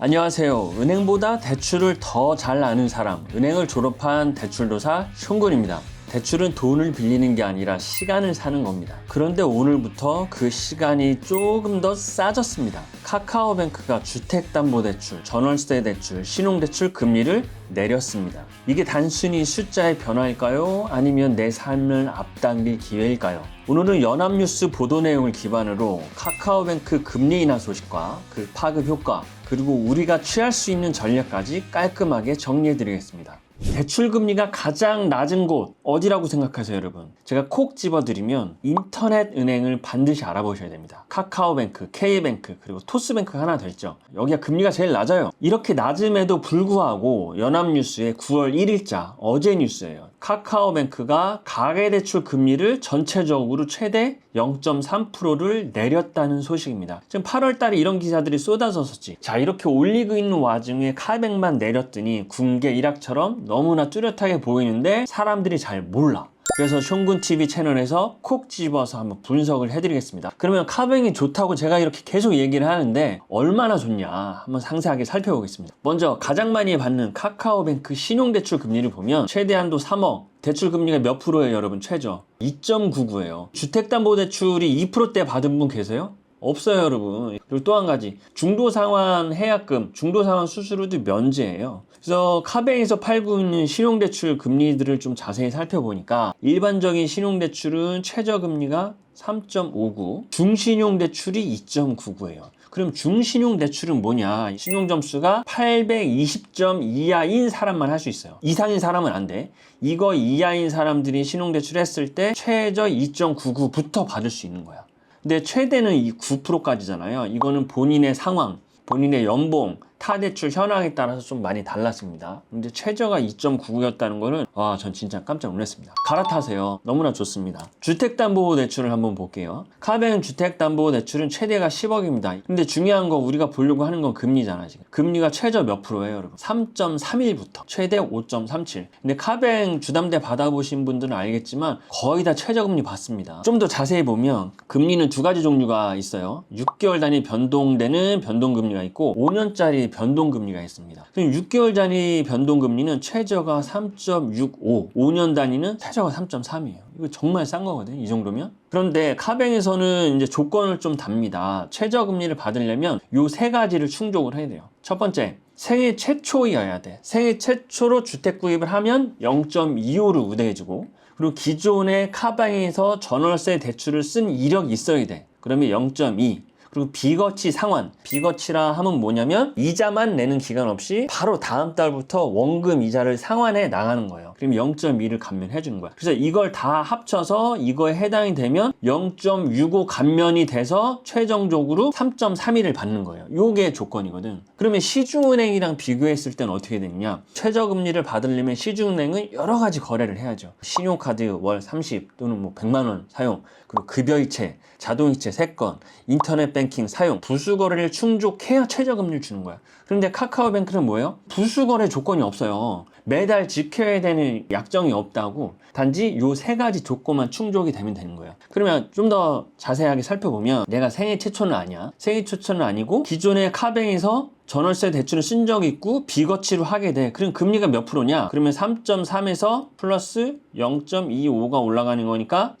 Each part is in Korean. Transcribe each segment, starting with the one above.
안녕하세요. 은행보다 대출을 더 잘 아는 사람, 은행을 졸업한 대출도사 숑군입니다. 대출은 돈을 빌리는 게 아니라 시간을 사는 겁니다. 그런데 오늘부터 그 시간이 조금 더 싸졌습니다. 카카오뱅크가 주택담보대출, 전월세 대출, 신용대출 금리를 내렸습니다. 이게 단순히 숫자의 변화일까요? 아니면 내 삶을 앞당길 기회일까요? 오늘은 연합뉴스 보도 내용을 기반으로 카카오뱅크 금리 인하 소식과 그 파급 효과, 그리고 우리가 취할 수 있는 전략까지 깔끔하게 정리해 드리겠습니다. 대출 금리가 가장 낮은 곳 어디라고 생각하세요, 여러분? 제가 콕 집어드리면 인터넷 은행을 반드시 알아보셔야 됩니다. 카카오뱅크, K뱅크, 그리고 토스뱅크가 하나 더 있죠. 여기가 금리가 제일 낮아요. 이렇게 낮음에도 불구하고 연합뉴스의 9월 1일자 어제 뉴스예요. 카카오뱅크가 가계대출 금리를 전체적으로 최대 0.3%를 내렸다는 소식입니다. 지금 8월 달에 이런 기사들이 쏟아졌었지. 자, 이렇게 올리고 있는 와중에 카뱅만 내렸더니 군계 일학처럼 너무나 뚜렷하게 보이는데 사람들이 잘 몰라. 그래서 숑군 TV 채널에서 콕 집어서 한번 분석을 해드리겠습니다. 그러면 카뱅이 좋다고 제가 이렇게 계속 얘기를 하는데 얼마나 좋냐 한번 상세하게 살펴보겠습니다. 먼저 가장 많이 받는 카카오뱅크 신용대출 금리를 보면 최대한도 3억 대출 금리가 몇 프로예요, 여러분? 최저 2.99예요. 주택담보대출이 2%대 받은 분 계세요? 없어요, 여러분. 그리고 또 한 가지. 중도상환 해약금, 중도상환 수수료도 면제예요. 그래서 카뱅에서 팔고 있는 신용대출 금리들을 좀 자세히 살펴보니까 일반적인 신용대출은 최저금리가 3.59, 중신용대출이 2.99예요. 그럼 중신용대출은 뭐냐? 신용점수가 820점 이하인 사람만 할 수 있어요. 이상인 사람은 안 돼. 이거 이하인 사람들이 신용대출 했을 때 최저 2.99부터 받을 수 있는 거야. 근데 최대는 이 9%까지잖아요. 이거는 본인의 상황, 본인의 연봉, 타대출 현황에 따라서 좀 많이 달랐습니다. 근데 최저가 2.99였다는 거는 와, 전 진짜 깜짝 놀랐습니다. 갈아타세요. 너무나 좋습니다. 주택담보대출을 한번 볼게요. 카뱅 주택담보대출은 최대가 10억입니다. 근데 중요한 거 우리가 보려고 하는 건 금리잖아, 지금. 금리가 최저 몇 프로예요, 여러분? 3.31부터 최대 5.37. 근데 카뱅 주담대 받아보신 분들은 알겠지만 거의 다 최저금리 받습니다. 좀 더 자세히 보면 금리는 두 가지 종류가 있어요. 6개월 단위 변동되는 변동금리가 있고 5년짜리 변동금리가 있습니다. 그럼 6개월 단위 변동금리는 최저가 3.65, 5년 단위는 최저가 3.3이에요. 이거 정말 싼 거거든요. 이 정도면. 그런데 카뱅에서는 이제 조건을 좀 답니다. 최저 금리를 받으려면 요 세 가지를 충족을 해야 돼요. 첫 번째, 생애 최초이어야 돼. 생애 최초로 주택 구입을 하면 0.25를 우대해주고, 그리고 기존의 카뱅에서 전월세 대출을 쓴 이력이 있어야 돼. 그러면 0.2. 그리고 비거치 상환. 비거치라 하면 뭐냐면 이자만 내는 기간 없이 바로 다음 달부터 원금 이자를 상환해 나가는 거예요. 그럼 0.2를 감면해 주는 거야. 그래서 이걸 다 합쳐서 이거에 해당이 되면 0.65 감면이 돼서 최종적으로 3.31을 받는 거예요. 요게 조건이거든. 그러면 시중은행이랑 비교했을 때는 어떻게 되느냐? 최저금리를 받으려면 시중은행은 여러 가지 거래를 해야죠. 신용카드 월 30 또는 뭐 100만 원 사용, 그리고 급여이체, 자동이체 3건, 인터넷 뱅킹 사용, 부수거래를 충족해야 최저금리를 주는 거야. 그런데 카카오뱅크는 뭐예요? 부수거래 조건이 없어요. 매달 지켜야 되는 약정이 없다고 단지 요 세 가지 조건만 충족이 되면 되는 거예요. 그러면 좀 더 자세하게 살펴보면 내가 생애 최초는 아니야. 생애 최초는 아니고 기존의 카뱅에서 전월세 대출을 쓴 적이 있고 비거치로 하게 돼. 그럼 금리가 몇 프로냐? 그러면 3.3에서 플러스 0.25가 올라가는 거니까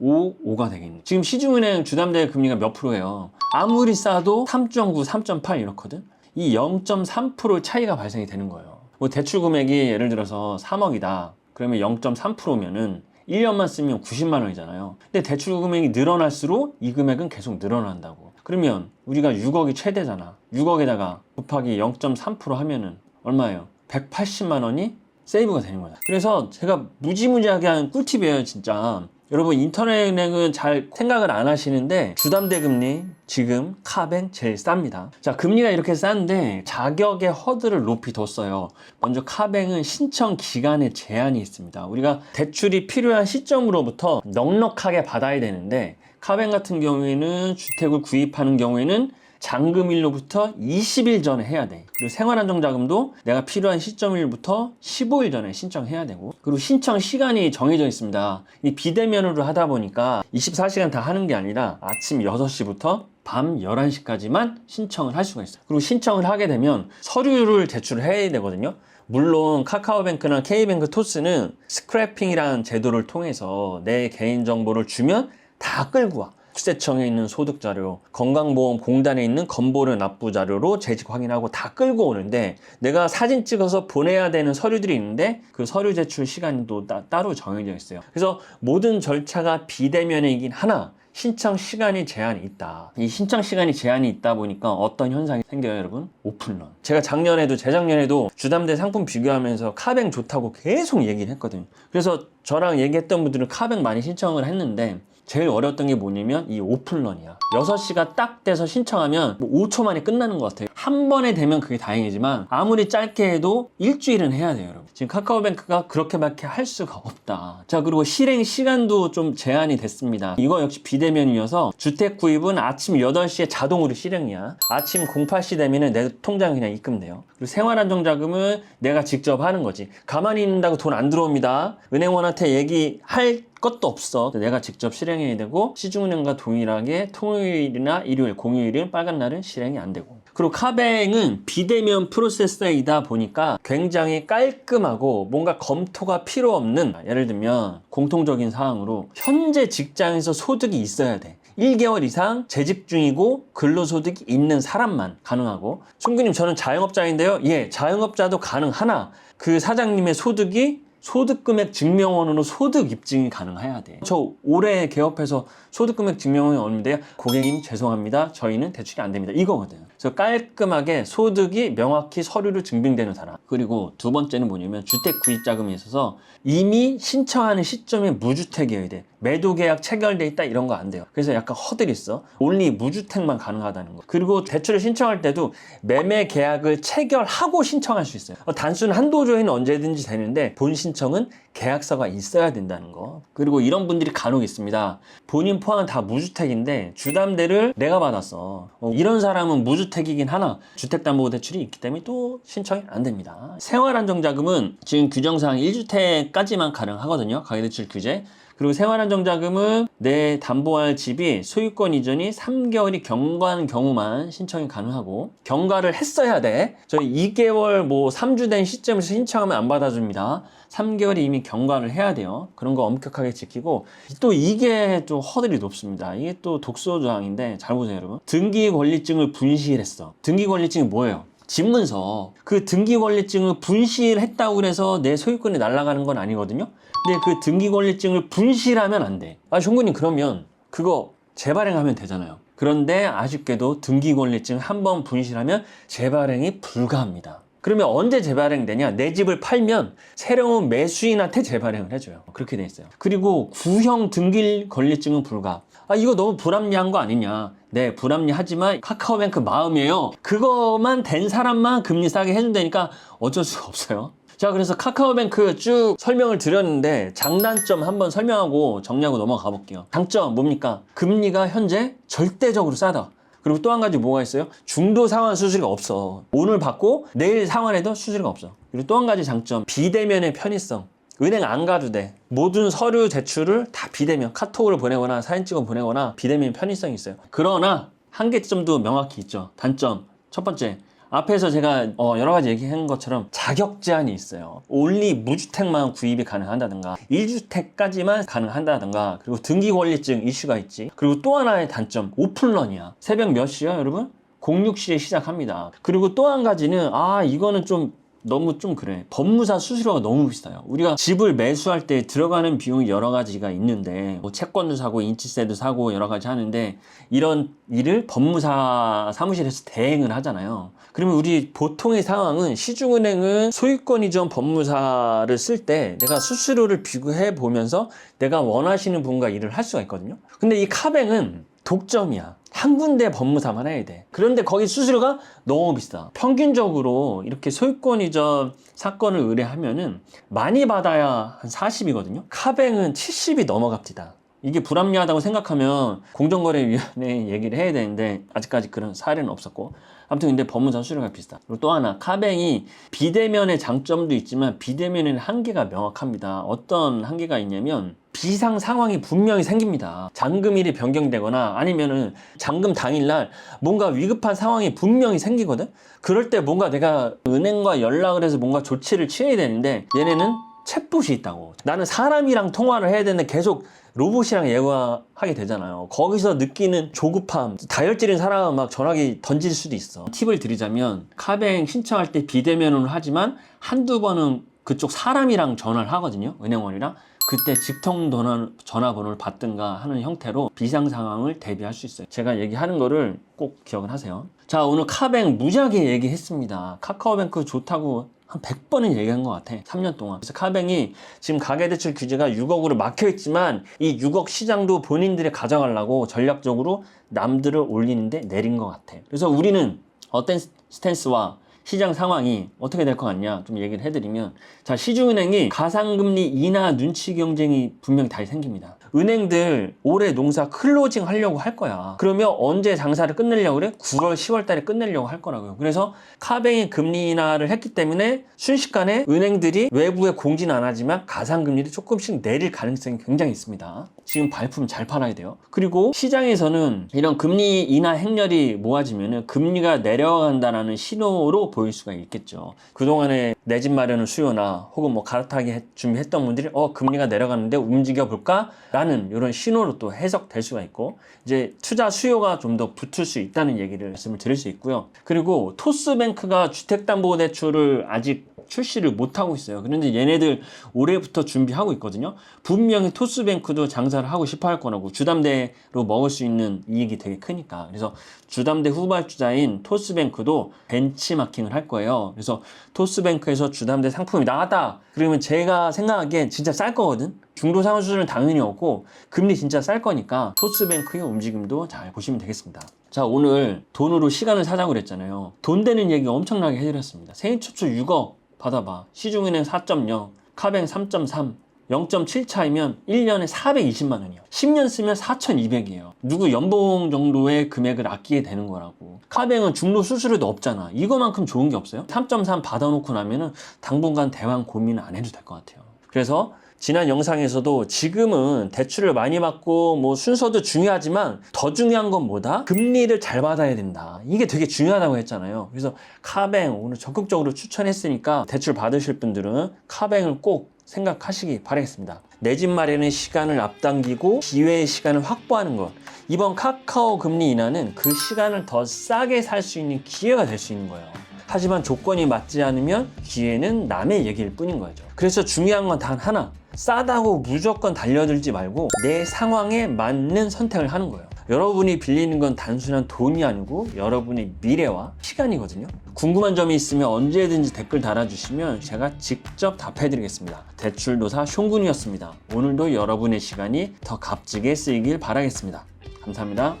3.55가 되겠네. 지금 시중은행 주담대 금리가 몇 프로예요? 아무리 싸도 3.9, 3.8 이렇거든? 이 0.3% 차이가 발생이 되는 거예요. 뭐 대출 금액이 예를 들어서 3억이다. 그러면 0.3%면은 1년만 쓰면 90만 원이잖아요. 근데 대출 금액이 늘어날수록 이 금액은 계속 늘어난다고. 그러면 우리가 6억이 최대잖아. 6억에다가 곱하기 0.3% 하면은 얼마예요? 180만 원이 세이브가 되는 거야. 그래서 제가 무지무지하게 한 꿀팁이에요, 진짜. 여러분 인터넷 은행은 잘 생각을 안 하시는데 주담대 금리 지금 카뱅 제일 쌉니다. 자 금리가 이렇게 싼데 자격의 허들을 높이 뒀어요. 먼저 카뱅은 신청 기간에 제한이 있습니다. 우리가 대출이 필요한 시점으로부터 넉넉하게 받아야 되는데 카뱅 같은 경우에는 주택을 구입하는 경우에는 잔금일로부터 20일 전에 해야 돼. 그리고 생활안정자금도 내가 필요한 시점일부터 15일 전에 신청해야 되고. 그리고 신청 시간이 정해져 있습니다. 이 비대면으로 하다 보니까 24시간 다 하는 게 아니라 아침 6시부터 밤 11시까지만 신청을 할 수가 있어요. 그리고 신청을 하게 되면 서류를 제출해야 되거든요. 물론 카카오뱅크나 K뱅크 토스는 스크래핑이라는 제도를 통해서 내 개인정보를 주면 다 끌고 와. 국세청에 있는 소득 자료, 건강보험공단에 있는 건보료 납부 자료로 재직 확인하고 다 끌고 오는데 내가 사진 찍어서 보내야 되는 서류들이 있는데 그 서류 제출 시간이 또 따, 따로 정해져 있어요. 그래서 모든 절차가 비대면이긴 하나 신청 시간이 제한이 있다. 이 신청 시간이 제한이 있다 보니까 어떤 현상이 생겨요, 여러분? 오픈런. 제가 작년에도 재작년에도 주담대 상품 비교하면서 카뱅 좋다고 계속 얘기를 했거든요. 그래서 저랑 얘기했던 분들은 카뱅 많이 신청을 했는데 제일 어려웠던 게 뭐냐면 이 오픈런이야. 6시가 딱 돼서 신청하면 뭐 5초 만에 끝나는 것 같아요. 한 번에 되면 그게 다행이지만 아무리 짧게 해도 일주일은 해야 돼요, 여러분. 지금 카카오뱅크가 그렇게밖에 할 수가 없다. 자, 그리고 실행 시간도 좀 제한이 됐습니다. 이거 역시 비대면이어서 주택 구입은 아침 8시에 자동으로 실행이야. 아침 08시 되면은 내 통장에 그냥 입금돼요. 그리고 생활안정자금은 내가 직접 하는 거지. 가만히 있는다고 돈 안 들어옵니다. 은행원한테 얘기할 것도 없어. 내가 직접 실행해야 되고 시중은행과 동일하게 토요일이나 일요일, 공휴일은 빨간 날은 실행이 안 되고. 그리고 카뱅은 비대면 프로세서이다 보니까 굉장히 깔끔하고 뭔가 검토가 필요 없는 예를 들면 공통적인 사항으로 현재 직장에서 소득이 있어야 돼. 1개월 이상 재직 중이고 근로소득이 있는 사람만 가능하고 충분히 저는 자영업자인데요. 예, 자영업자도 가능하나 그 사장님의 소득이 소득금액 증명원으로 소득 입증이 가능해야 돼. 저 올해 개업해서 소득금액 증명원이 얼마인데요? 고객님 죄송합니다. 저희는 대출이 안 됩니다. 이거거든. 그래서 깔끔하게 소득이 명확히 서류로 증빙되는 사람. 그리고 두 번째는 뭐냐면 주택 구입 자금이 있어서 이미 신청하는 시점에 무주택이어야 돼. 매도 계약 체결돼 있다 이런 거 안 돼요. 그래서 약간 허들 있어. 올리 무주택만 가능하다는 거. 그리고 대출을 신청할 때도 매매 계약을 체결하고 신청할 수 있어요. 어, 단순 한도 조회는 언제든지 되는데 본 신청은 계약서가 있어야 된다는 거. 그리고 이런 분들이 간혹 있습니다. 본인 포함 다 무주택인데 주담대를 내가 받았어. 어, 이런 사람은 무주택이긴 하나 주택담보대출이 있기 때문에 또 신청이 안 됩니다. 생활안정자금은 지금 규정상 1주택까지만 가능하거든요. 가계대출 규제. 그리고 생활안정자금은 내 담보할 집이 소유권 이전이 3개월이 경과한 경우만 신청이 가능하고 경과를 했어야 돼. 저희 2개월 뭐 3주 된 시점에서 신청하면 안 받아줍니다. 3개월이 이미 경과를 해야 돼요. 그런 거 엄격하게 지키고 또 이게 좀 허들이 높습니다. 이게 또 독소 조항인데 잘 보세요, 여러분. 등기 권리증을 분실했어. 등기 권리증이 뭐예요? 집문서 그 등기 권리증을 분실했다고 그래서 내 소유권이 날아가는 건 아니거든요. 근데 그 등기 권리증을 분실하면 안 돼. 아, 종군님 그러면 그거 재발행하면 되잖아요. 그런데 아쉽게도 등기 권리증 한 번 분실하면 재발행이 불가합니다. 그러면 언제 재발행되냐? 내 집을 팔면 새로운 매수인한테 재발행을 해줘요. 그렇게 돼 있어요. 그리고 구형 등기 권리증은 불가. 아, 이거 너무 불합리한 거 아니냐? 네, 불합리하지만 카카오뱅크 마음이에요. 그거만 된 사람만 금리 싸게 해준다니까 어쩔 수가 없어요. 자, 그래서 카카오뱅크 쭉 설명을 드렸는데 장단점 한번 설명하고 정리하고 넘어가 볼게요. 장점 뭡니까? 금리가 현재 절대적으로 싸다. 그리고 또 한 가지 뭐가 있어요? 중도 상환 수수료가 없어. 오늘 받고 내일 상환해도 수수료가 없어. 그리고 또 한 가지 장점, 비대면의 편의성. 은행 안 가도 돼. 모든 서류 제출을 다 비대면, 카톡으로 보내거나 사진 찍어 보내거나 비대면 편의성이 있어요. 그러나 한계점도 명확히 있죠. 단점. 첫 번째, 앞에서 제가 어, 여러 가지 얘기한 것처럼 자격 제한이 있어요. 올리 무주택만 구입이 가능한다든가 1주택까지만 가능한다든가 그리고 등기 권리증 이슈가 있지. 그리고 또 하나의 단점 오픈런이야. 새벽 몇 시야 여러분? 06시에 시작합니다. 그리고 또 한 가지는 아 이거는 좀 너무 좀 그래. 법무사 수수료가 너무 비싸요. 우리가 집을 매수할 때 들어가는 비용이 여러 가지가 있는데 뭐 채권도 사고 인치세도 사고 여러 가지 하는데 이런 일을 법무사 사무실에서 대행을 하잖아요. 그러면 우리 보통의 상황은 시중은행은 소유권 이전 법무사를 쓸 때 내가 수수료를 비교해 보면서 내가 원하시는 분과 일을 할 수가 있거든요. 근데 이 카뱅은 독점이야. 한 군데 법무사만 해야 돼. 그런데 거기 수수료가 너무 비싸. 평균적으로 이렇게 소유권 이전 사건을 의뢰하면은 많이 받아야 한 40이거든요. 카뱅은 70이 넘어갑니다. 이게 불합리하다고 생각하면 공정거래위원회 얘기를 해야 되는데 아직까지 그런 사례는 없었고 아무튼 근데 법무사 수수료가 비싸. 그리고 또 하나 카뱅이 비대면의 장점도 있지만 비대면에는 한계가 명확합니다. 어떤 한계가 있냐면 비상 상황이 분명히 생깁니다. 잔금일이 변경되거나 아니면은 잔금 당일날 뭔가 위급한 상황이 분명히 생기거든. 그럴 때 뭔가 내가 은행과 연락을 해서 뭔가 조치를 취해야 되는데 얘네는 챗봇이 있다고. 나는 사람이랑 통화를 해야 되는데 계속 로봇이랑 얘기하게 되잖아요. 거기서 느끼는 조급함, 다혈질인 사람은 막 전화기 던질 수도 있어. 팁을 드리자면 카뱅 신청할 때 비대면으로 하지만 한두 번은 그쪽 사람이랑 전화를 하거든요. 은행원이랑. 그때 직통 전화, 전화번호를 받든가 하는 형태로 비상 상황을 대비할 수 있어요. 제가 얘기하는 거를 꼭 기억을 하세요. 자, 오늘 카뱅 무지하게 얘기했습니다. 카카오뱅크 좋다고 한 100번은 얘기한 것 같아. 3년 동안. 그래서 카뱅이 지금 가계대출 규제가 6억으로 막혀 있지만 이 6억 시장도 본인들이 가져가려고 전략적으로 남들을 올리는데 내린 것 같아. 그래서 우리는 어떤 스탠스와 시장 상황이 어떻게 될 것 같냐 좀 얘기를 해드리면 자 시중은행이 가상금리 인하 눈치 경쟁이 분명히 다시 생깁니다. 은행들 올해 농사 클로징 하려고 할 거야. 그러면 언제 장사를 끝내려고 그래? 9월, 10월 달에 끝내려고 할 거라고요. 그래서 카뱅이 금리 인하를 했기 때문에 순식간에 은행들이 외부에 공지는 안 하지만 가상금리를 조금씩 내릴 가능성이 굉장히 있습니다. 지금 발품 잘 팔아야 돼요. 그리고 시장에서는 이런 금리 인하 행렬이 모아지면 금리가 내려간다는 신호로 보일 수가 있겠죠. 그동안에 내 집 마련을 수요나 혹은 뭐 갈아타기 했- 준비했던 분들이 어 금리가 내려가는데 움직여 볼까? 라는 이런 신호로 또 해석될 수가 있고 이제 투자 수요가 좀 더 붙을 수 있다는 얘기를 말씀을 드릴 수 있고요. 그리고 토스뱅크가 주택담보대출을 아직 출시를 못하고 있어요. 그런데 얘네들 올해부터 준비하고 있거든요. 분명히 토스뱅크도 장사 를 하고 싶어 할 거라고 주담대로 먹을 수 있는 이익이 되게 크니까. 그래서 주담대 후발주자인 토스뱅크도 벤치마킹을 할 거예요. 그래서 토스뱅크에서 주담대 상품이 나왔다. 그러면 제가 생각하기엔 진짜 쌀 거거든. 중도 상환 수준은 당연히 없고 금리 진짜 쌀 거니까 토스뱅크의 움직임도 잘 보시면 되겠습니다. 자 오늘 돈으로 시간을 사자고 그랬잖아요. 돈 되는 얘기 엄청나게 해드렸습니다. 생일 최초 6억 받아봐. 시중은행 4.0, 카뱅 3.3, 0.7 차이면 1년에 420만 원이요. 10년 쓰면 4,200이에요. 누구 연봉 정도의 금액을 아끼게 되는 거라고. 카뱅은 중도 수수료도 없잖아. 이거만큼 좋은 게 없어요. 3.3 받아놓고 나면은 당분간 대왕 고민 안 해도 될 것 같아요. 그래서 지난 영상에서도 지금은 대출을 많이 받고 뭐 순서도 중요하지만 더 중요한 건 뭐다? 금리를 잘 받아야 된다. 이게 되게 중요하다고 했잖아요. 그래서 카뱅 오늘 적극적으로 추천했으니까 대출 받으실 분들은 카뱅을 꼭 생각하시기 바라겠습니다. 내 집 마련의 시간을 앞당기고 기회의 시간을 확보하는 것. 이번 카카오 금리 인하는 그 시간을 더 싸게 살 수 있는 기회가 될 수 있는 거예요. 하지만 조건이 맞지 않으면 기회는 남의 얘기일 뿐인 거죠. 그래서 중요한 건 단 하나. 싸다고 무조건 달려들지 말고 내 상황에 맞는 선택을 하는 거예요. 여러분이 빌리는 건 단순한 돈이 아니고 여러분의 미래와 시간이거든요. 궁금한 점이 있으면 언제든지 댓글 달아주시면 제가 직접 답해드리겠습니다. 대출도사 숑군이었습니다. 오늘도 여러분의 시간이 더 값지게 쓰이길 바라겠습니다. 감사합니다.